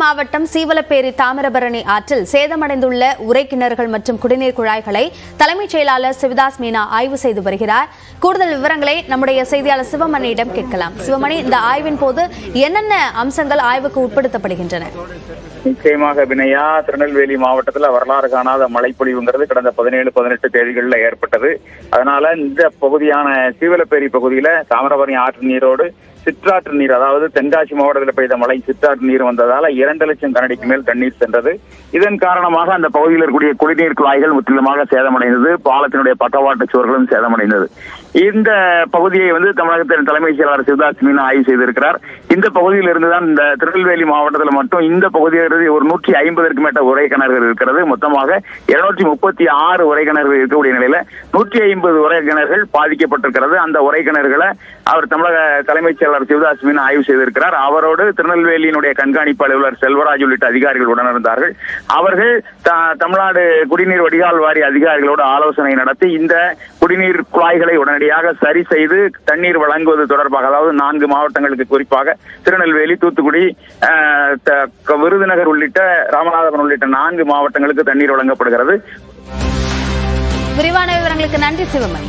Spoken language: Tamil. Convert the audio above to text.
மாவட்டம் சீவலப்பேரி தாமிரபரணி ஆற்றில் சேதமடைந்துள்ள உரைக்கிணறுகள் மற்றும் குடிநீர் குழாய்களை தலைமைச் செயலாளர் சிவதாஸ் மீனா ஆய்வு செய்து வருகிறார். கூடுதல் விவரங்களை நம்முடைய செய்தியாளர் சிவமணியிடம் கேட்கலாம். சிவமணி இந்த ஆய்வின் போது என்னென்ன அம்சங்கள் ஆய்வுக்கு உட்படுத்தப்படுகின்றன? நிச்சயமாக வினயா திருநெல்வேலி மாவட்டத்தில் வரலாறு காணாத மழைப்பொழிவுங்கிறது கடந்த பதினேழு பதினெட்டு தேதிகளில் ஏற்பட்டது. அதனால இந்த பகுதியான சீவலப்பேரி பகுதியில் தாமிரபரணி ஆற்று நீரோடு சிற்றாற்று நீர் அதாவது தென்காசி மாவட்டத்தில் பெய்த மழை சிற்றாற்று நீர் வந்ததால இரண்டு லட்சம் கனடிக்கு மேல் தண்ணீர் சென்றது. இதன் காரணமாக அந்த பகுதியில் இருக்கக்கூடிய குடிநீர் குழாய்கள் முற்றிலுமாக சேதமடைந்தது. பாலத்தினுடைய பக்கவாட்டு சுவர்களும் சேதமடைந்தது. இந்த பகுதியை வந்து தமிழகத்தின் தலைமைச் செயலாளர் சிவதாஸ் மீனா ஆய்வு செய்திருக்கிறார். இந்த பகுதியில் இருந்துதான் இந்த திருநெல்வேலி மாவட்டத்தில் மட்டும் இந்த பகுதியிலிருந்து ஒரு நூற்றி ஐம்பதற்கு மேட்ட உரை கிணறுகள் இருக்கிறது. மொத்தமாக இருநூற்றி முப்பத்தி ஆறு உரை கிணறுகள் இருக்கக்கூடிய நிலையில நூற்றி ஐம்பது உரை கிணறுகள் பாதிக்கப்பட்டிருக்கிறது. அந்த உரை கிணறுகளை அவர் தமிழக தலைமைச் செயலாளர் சிவதாஸ் மீனா ஆய்வு செய்திருக்கிறார். அவரோடு திருநெல்வேலியினுடைய கண்காணிப்பு அலுவலர் செல்வராஜ் உள்ளிட்ட அதிகாரிகள் உடனிருந்தார்கள். அவர்கள் தமிழ்நாடு குடிநீர் வடிகால் வாரி அதிகாரிகளோடு ஆலோசனை நடத்தி இந்த குடிநீர் குழாய்களை உடனடியாக சரி செய்து தண்ணீர் வழங்குவது தொடர்பாக அதாவது நான்கு மாவட்டங்களுக்கு குறிப்பாக திருநெல்வேலி தூத்துக்குடி விருதுநகர் உள்ளிட்ட ராமநாதபுரம் உள்ளிட்ட நான்கு மாவட்டங்களுக்கு தண்ணீர் வழங்கப்படுகிறது. விரிவான விவரங்களுக்கு நன்றி சிவமணி.